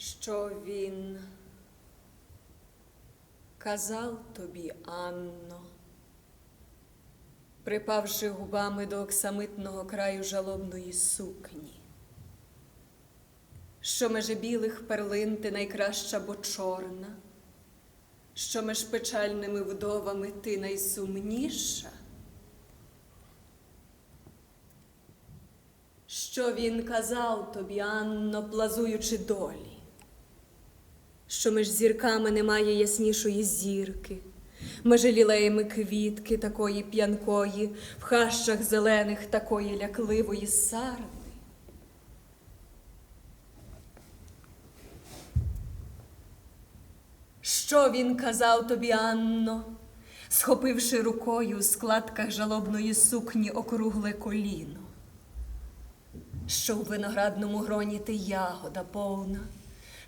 що він казав тобі, Анно, припавши губами до оксамитного краю жалобної сукні, що меже білих перлин ти найкраща, бо чорна, що меж печальними вдовами ти найсумніша. Що він казав тобі, Анно, плазуючи долі, що між зірками немає яснішої зірки, меж лілеями квітки такої п'янкої, в хащах зелених такої лякливої сарни. Що він казав тобі, Анно, схопивши рукою у складках жалобної сукні округле коліно? що у виноградному гроні ти ягода повна,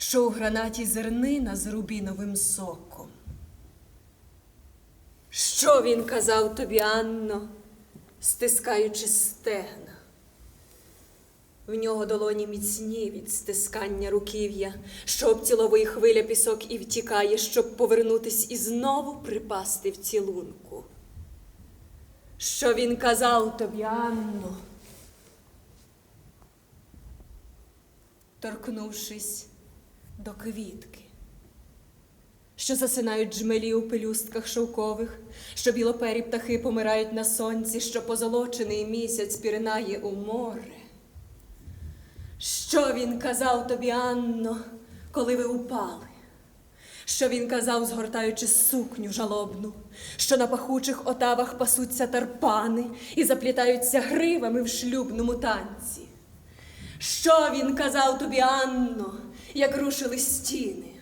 що у гранаті зернина з рубіновим соком. Що він казав тобі, Анно, стискаючи стегна? В нього долоні міцні від стискання руків'я, що обціловує хвиля пісок і втікає, щоб повернутись і знову припасти в цілунку. Що він казав тобі, Анно? торкнувшись до квітки, що засинають джмелі у пелюстках шовкових, що білопері птахи помирають на сонці, що позолочений місяць пірнає у море. Що він казав тобі, Анно, коли ви упали? Що він казав, згортаючи сукню жалобну, що на пахучих отавах пасуться тарпани і заплітаються гривами в шлюбному танці? Що він казав тобі, Анно, як рушили стіни?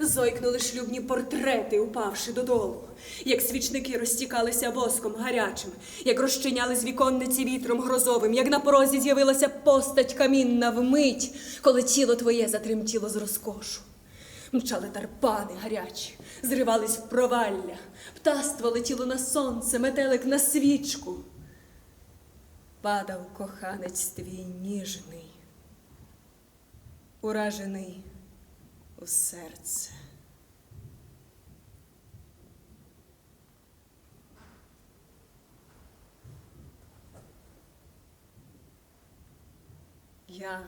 Зойкнули шлюбні портрети, упавши додолу, як свічники розтікалися воском гарячим, як розчиняли з віконниці вітром грозовим, як на порозі з'явилася постать камінна вмить, коли тіло твоє затремтіло з розкошу. Мчали тарпани гарячі, зривались в провалля, птаство летіло на сонце, метелик на свічку. Падав коханець твій ніжний, уражений у серце. Я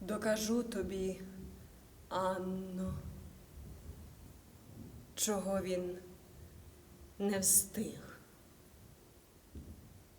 докажу тобі, Анно, чого він не встиг.